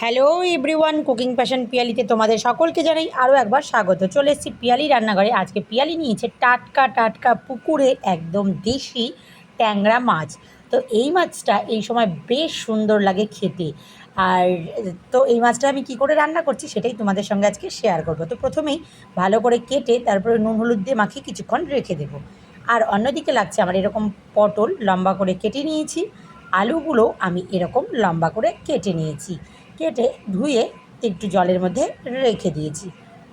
Hello everyone cooking passion পিয়ালিতে তোমাদের সকলকে জানাই আরও একবার স্বাগত। চলে এসেছি পিয়ালি রান্নাঘরে। আজকে পিয়ালি নিয়েছে টাটকা টাটকা পুকুরে একদম দেশি ট্যাংরা মাছ। তো এই মাছটা এই সময় বেশ সুন্দর লাগে খেতে। আর তো এই মাছটা আমি কি করে রান্না করছি সেটাই তোমাদের সঙ্গে আজকে শেয়ার করব। তো প্রথমেই ভালো করে কেটে তারপরে নুন, হলুদ দিয়ে মাখিয়ে কিছুক্ষণ রেখে দেবো। আর অন্যদিকে লাগছে আমার এরকম পটল লম্বা করে কেটে নিয়েছি। আলুগুলো আমি এরকম লম্বা করে কেটে নিয়েছি। কেটে ধুয়ে একটু জলের মধ্যে রেখে দিয়েছি।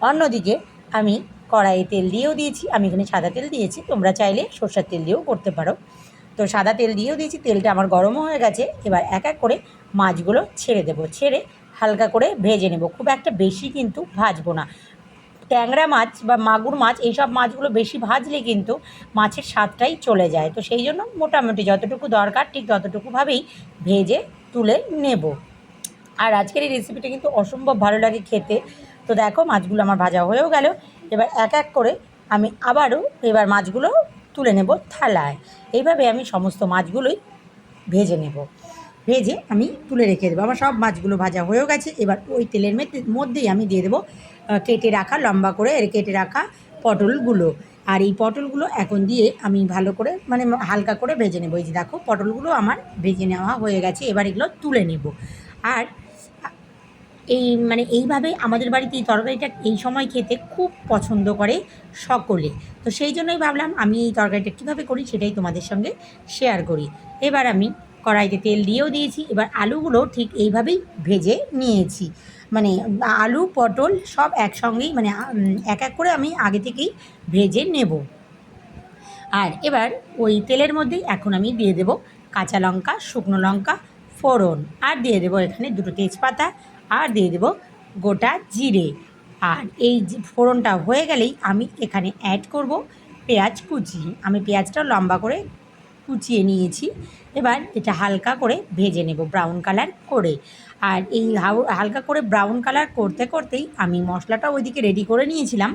অন্যদিকে আমি কড়াইয়ে তেল দিয়েও দিয়েছি, আমি এখানে সাদা তেল দিয়েছি, তোমরা চাইলে সর্ষের তেল দিয়েও করতে পারো। তো সাদা তেল দিয়েও দিয়েছি, তেলটা আমার গরমও হয়ে গেছে, এবার এক এক করে মাছগুলো ছেড়ে দেবো। ছেড়ে হালকা করে ভেজে নেব, খুব একটা বেশি কিন্তু ভাজবো না। ট্যাংরা মাছ বা মাগুর মাছ, এইসব মাছগুলো বেশি ভাজলে কিন্তু মাছের স্বাদটাই চলে যায়। তো সেই জন্য মোটামুটি যতটুকু দরকার, ঠিক ততটুকুভাবেই ভেজে তুলে নেব। আর আজকের এই রেসিপিটা কিন্তু অসম্ভব ভালো লাগে খেতে। তো দেখো, মাছগুলো আমার ভাজা হয়েও গেল। এবার এক এক করে আমি আবারও এবার মাছগুলো তুলে নেব থালায়। এইভাবে আমি সমস্ত মাছগুলোই ভেজে নেব। ভেজে আমি তুলে রেখে দেবো। আমার সব মাছগুলো ভাজা হয়েও গেছে। এবার ওই তেলের মধ্যেই আমি দিয়ে দেবো কেটে রাখা লম্বা করে এর কেটে রাখা পটলগুলো। আর এই পটলগুলো এখন দিয়ে আমি ভালো করে মানে হালকা করে ভেজে নেব। এই যে দেখো, পটলগুলো আমার ভেজে নেওয়া হয়ে গেছে। এবার এগুলো তুলে নেব। আর এই মানে এইভাবে আমাদের বাড়িতে এই তরকারিটা এই সময় খেতে খুব পছন্দ করে সকলে। তো সেই জন্যই ভাবলাম আমি এই তরকারিটা কীভাবে করি সেটাই তোমাদের সঙ্গে শেয়ার করি। এবার আমি কড়াইতে তেল দিয়েও দিয়েছি, এবার আলুগুলো ঠিক এইভাবেই ভেজে নিয়েছি। মানে আলু, পটল সব একসঙ্গেই মানে এক এক করে আমি আগে থেকেই ভেজে নেব। আর এবার ওই তেলের মধ্যেই এখন আমি দিয়ে দেব কাঁচা লঙ্কা, শুকনো লঙ্কা, ফোড়ন। আর দিয়ে দেবো এখানে দুটো তেজপাতা আর দিয়ে দেবো গোটা জিরে। আর এই ফোড়নটা হয়ে গেলেই আমি এখানে অ্যাড করব পেঁয়াজ কুচি। আমি পেঁয়াজটা লম্বা করে কুচিয়ে নিয়েছি। এবার এটা হালকা করে ভেজে নেব ব্রাউন কালার করে। আর এই হালকা করে ব্রাউন কালার করতে করতেই আমি মশলাটা ওইদিকে রেডি করে নিয়েছিলাম।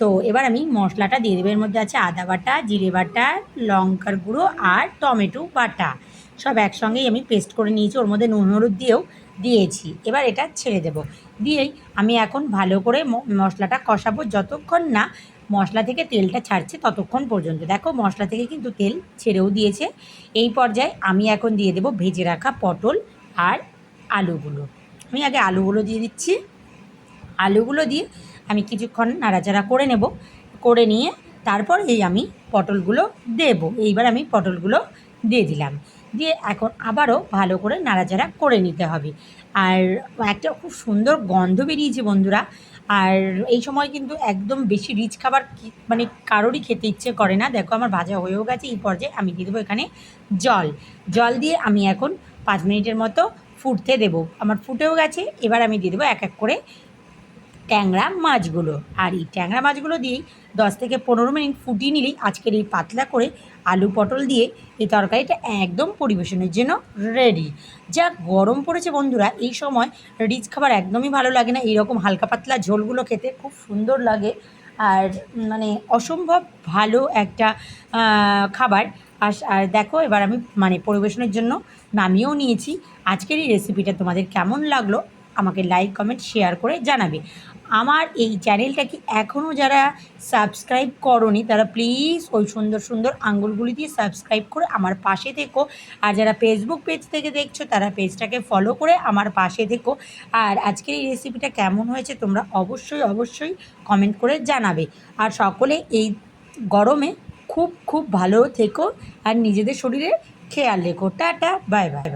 তো এবার আমি মশলাটা দিয়ে দেবো। এর মধ্যে আছে আদা বাটা, জিরে বাটা, লঙ্কার গুঁড়ো আর টমেটো বাটা। সব একসঙ্গেই আমি পেস্ট করে নিয়েছি। ওর মধ্যে নুন হলুদ দিয়েও দিয়েছি। এবার এটা ছেড়ে দেব। দিয়েই আমি এখন ভালো করে মশলাটা কষাবো। যতক্ষণ না মশলা থেকে তেলটা ছাড়ছে ততক্ষণ পর্যন্ত। দেখো মশলা থেকে কিন্তু তেল ছেড়েও দিয়েছে। এই পর্যায়ে আমি এখন দিয়ে দেবো ভেজে রাখা পটল আর আলুগুলো। আমি আগে আলুগুলো দিয়ে দিচ্ছি। আলুগুলো দিয়ে আমি কিছুক্ষণ নাড়াচাড়া করে নেব। করে নিয়ে তারপর এই আমি পটলগুলো দেব। এইবার আমি পটলগুলো দিয়ে দিলাম। দিয়ে এখন আবারও ভালো করে নাড়াচাড়া করে নিতে হবে। আর একটা খুব সুন্দর গন্ধ বেরিয়েছে বন্ধুরা। আর এই সময় কিন্তু একদম বেশি রিচ খাবার মানে কারোরই খেতে ইচ্ছে করে না। দেখো আমার ভাজা হয়েও গেছে, এই পর্যায়ে আমি দিয়ে দেবো এখানে জল। জল দিয়ে আমি এখন পাঁচ মিনিটের মতো ফুটতে দেবো। আমার ফুটেও গেছে, এবার আমি দিয়ে দেবো এক এক করে ট্যাংরা মাছগুলো। আর এই ট্যাংরা মাছগুলো দিয়েই দশ থেকে পনেরো মিনিট ফুটিয়ে নিলেই আজকের এই পাতলা করে আলু পটল দিয়ে এই তরকারিটা একদম পরিবেশনের জন্য রেডি যা গরম পড়েছে বন্ধুরা, এই সময় রিচ খাবার একদমই ভালো লাগে না। এইরকম হালকা পাতলা ঝোলগুলো খেতে খুব সুন্দর লাগে। আর মানে অসম্ভব ভালো একটা খাবার। আর আর দেখো, এবার আমি মানে পরিবেশনের জন্য নামিয়েও নিয়েছি। আজকের এই রেসিপিটা তোমাদের কেমন লাগল? আমাকে লাইক কমেন্ট শেয়ার করে জানাবে। আমার এই চ্যানেলটাকে এখনও যারা সাবস্ক্রাইব করনি, তারা প্লিজ ওই সুন্দর সুন্দর আঙ্গুলগুলি দিয়ে সাবস্ক্রাইব করে আমার পাশে থেকো। আর যারা ফেসবুক পেজ থেকে দেখছ, তারা পেজটাকে ফলো করে আমার পাশে থেকো। আর আজকের এই রেসিপিটা কেমন হয়েছে, তোমরা অবশ্যই অবশ্যই কমেন্ট করে জানাবে। আর সকলে এই গরমে খুব খুব ভালো থেকো। আর নিজেদের শরীরে খেয়াল রেখো। Tata bye bye